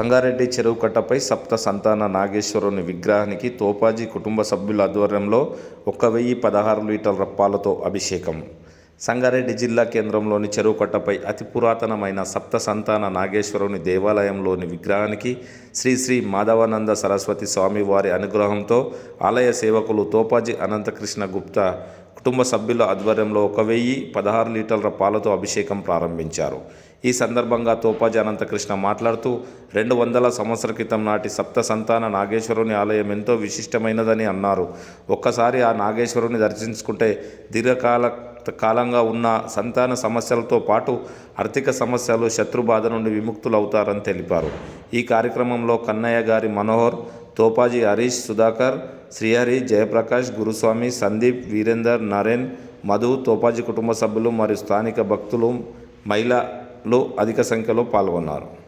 సంగారెడ్డి చెరువు కట్టపై సప్త సంతాన నాగేశ్వరుని విగ్రహానికి తోపాజీ కుటుంబ సభ్యుల ఆధ్వర్యంలో ఒక వెయ్యి పదహారు లీటర్ల రప్పాలతో అభిషేకం. సంగారెడ్డి జిల్లా కేంద్రంలోని చెరువు కట్టపై అతి పురాతనమైన సప్త సంతాన నాగేశ్వరుని దేవాలయంలోని విగ్రహానికి శ్రీ శ్రీ మాధవానంద సరస్వతి స్వామి వారి అనుగ్రహంతో ఆలయ సేవకులు తోపాజీ అనంతకృష్ణ గుప్తా కుటుంబ సభ్యుల ఆధ్వర్యంలో ఒక వెయ్యి పదహారు లీటర్ల పాలతో అభిషేకం ప్రారంభించారు. ఈ సందర్భంగా తోపాజీ అనంతకృష్ణ మాట్లాడుతూ రెండు వందల సంవత్సర క్రితం నాటి సప్త సంతాన నాగేశ్వరుని ఆలయం ఎంతో విశిష్టమైనదని అన్నారు. ఒక్కసారి ఆ నాగేశ్వరుని దర్శించుకుంటే దీర్ఘకాల కాలంగా ఉన్న సంతాన సమస్యలతో పాటు ఆర్థిక సమస్యలు శత్రుబాధ నుండి విముక్తులవుతారని తెలిపారు. ఈ కార్యక్రమంలో కన్నయ్య గారి మనోహర్ తోపాజీ హరీష్ సుధాకర్ శ్రీహరి జయప్రకాష్ గురుస్వామి సందీప్ వీరేందర్ నరేన్ మధు తోపాజీ కుటుంబ సభ్యులు మరియు స్థానిక భక్తులు మహిళా లో అధిక సంఖ్యలో పాల్గొన్నారు.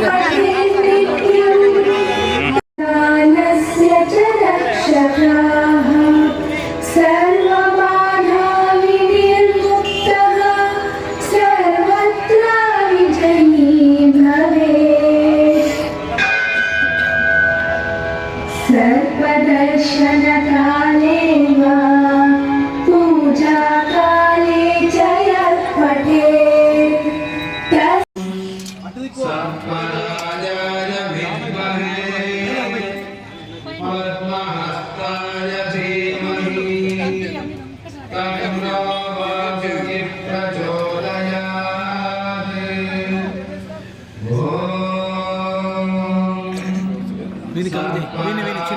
Thank you. तस् पद्महस्ताय धीमहि तन्नो वासुकिः प्रचोदयात् ॐ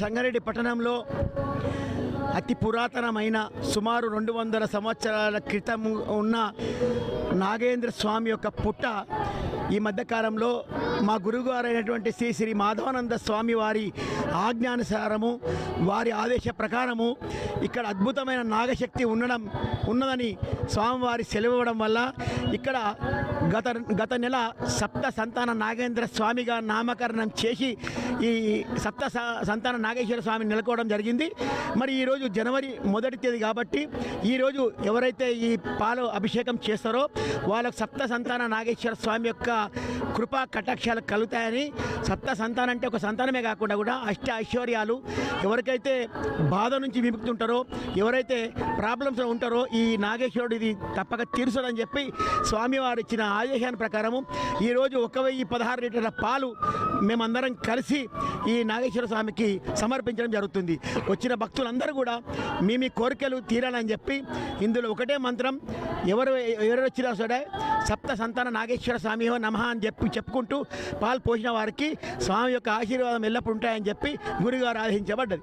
సంగారెడ్డి పట్టణంలో అతి పురాతనమైన సుమారు రెండు వందల సంవత్సరాల క్రితం ఉన్న నాగేంద్ర స్వామి యొక్క పుట్ట ఈ మధ్యకాలంలో మా గురువుగారు అయినటువంటి శ్రీ శ్రీ మాధవానంద స్వామి వారి ఆజ్ఞానుసారము వారి ఆదేశ ప్రకారము ఇక్కడ అద్భుతమైన నాగశక్తి ఉండడం ఉన్నదని స్వామివారి సెలవు ఇవ్వడం వల్ల ఇక్కడ గత గత నెల సప్త సంతాన నాగేంద్ర స్వామిగా నామకరణం చేసి ఈ సప్త స- సంతాన నాగేశ్వర స్వామి నెలకోవడం జరిగింది. మరి ఈరోజు జనవరి మొదటి తేదీ కాబట్టి ఈరోజు ఎవరైతే ఈ పాలు అభిషేకం చేస్తారో వాళ్ళకు సప్త సంతాన నాగేశ్వర స్వామి యొక్క కృపా కటాక్షాలు కలుగుతాయని సప్త సంతానం అంటే ఒక సంతానమే కాకుండా కూడా అష్ట ఐశ్వర్యాలు ఎవరికైతే బాధ నుంచి విముక్తి ఉంటారో ఎవరైతే ప్రాబ్లమ్స్ ఉంటారో ఈ నాగేశ్వరుడు ఇది తప్పక తీరుస్తుందని చెప్పి స్వామివారు ఇచ్చిన ఆదేశాన్ని ప్రకారము ఈరోజు ఒక వెయ్యి పదహారు లీటర్ల పాలు మేమందరం కలిసి ఈ నాగేశ్వర స్వామికి సమర్పించడం జరుగుతుంది. వచ్చిన భక్తులందరూ కూడా మీ మీ కోరికలు తీరాలని చెప్పి ఇందులో ఒకటే మంత్రం ఎవరు ఎవరు వచ్చినా సరే సప్త సంతాన నాగేశ్వర స్వామి నమ అని చెప్పి చెప్పుకుంటూ పాలు పోసిన వారికి స్వామి యొక్క ఆశీర్వాదం ఎల్లప్పుడు ఉంటాయని చెప్పి గురుగారు ఆదేశించబడ్డది.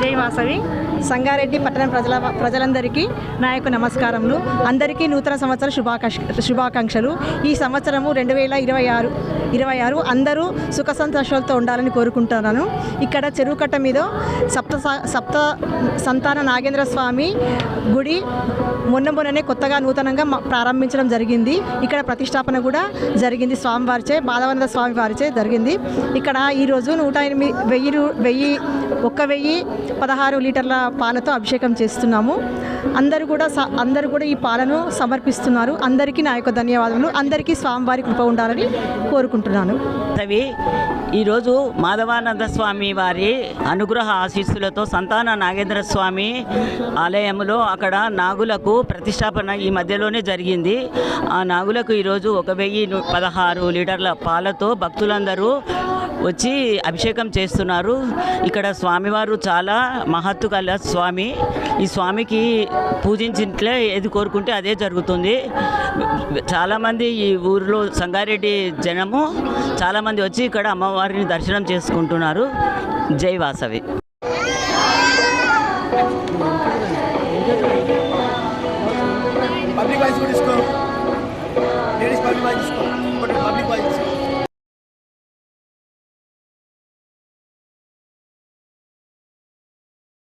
జై వాసవి. సంగారెడ్డి పట్టణ ప్రజల ప్రజలందరికీ నా యొక్క నమస్కారములు. అందరికీ నూతన సంవత్సర శుభాకాంక్ష శుభాకాంక్షలు. ఈ సంవత్సరము రెండు వేల ఇరవై ఆరు ఇరవై ఆరు. అందరూ సుఖ సంతోషాలతో ఉండాలని కోరుకుంటున్నాను. ఇక్కడ చెరువు కట్ట మీద సప్త సప్త సంతాన నాగేంద్ర స్వామి గుడి మొన్న మొన్ననే కొత్తగా నూతనంగా ప్రారంభించడం జరిగింది. ఇక్కడ ప్రతిష్టాపన కూడా జరిగింది స్వామివారిచే బాలవనంద స్వామి వారిచే జరిగింది. ఇక్కడ ఈరోజు నూట ఎనిమిది వెయ్యి రూ- వెయ్యి ఒక్క వెయ్యి పదహారు లీటర్ల పాలతో అభిషేకం చేస్తున్నాము. అందరూ కూడా స- అందరూ కూడా ఈ పాలను సమర్పిస్తున్నారు. అందరికీ నా యొక్క ధన్యవాదములు. అందరికీ స్వామివారి కృప ఉండాలని కోరుకుంటున్నాను. అవి ఈరోజు మాధవానంద స్వామి వారి అనుగ్రహ ఆశీస్సులతో సంతాన నాగేంద్ర స్వామి ఆలయంలో అక్కడ నాగులకు ప్రతిష్టాపన ఈ మధ్యలోనే జరిగింది. ఆ నాగులకు ఈరోజు ఒక వెయ్యి పదహారు లీటర్ల పాలతో భక్తులందరూ వచ్చి అభిషేకం చేస్తున్నారు. ఇక్కడ స్వామివారు చాలా మహత్తు కల స్వామి. ఈ స్వామికి పూజించినట్లే ఏది కోరుకుంటే అదే జరుగుతుంది. చాలామంది ఈ ఊరిలో సంగారెడ్డి జనము చాలామంది వచ్చి ఇక్కడ అమ్మవారిని దర్శనం చేసుకుంటున్నారు. జై వాసవి. పబ్లిక్ వాయిస్ కూడా తీసుకో. లేడీస్ పబ్లిక్ వాయిస్ తీసుకో.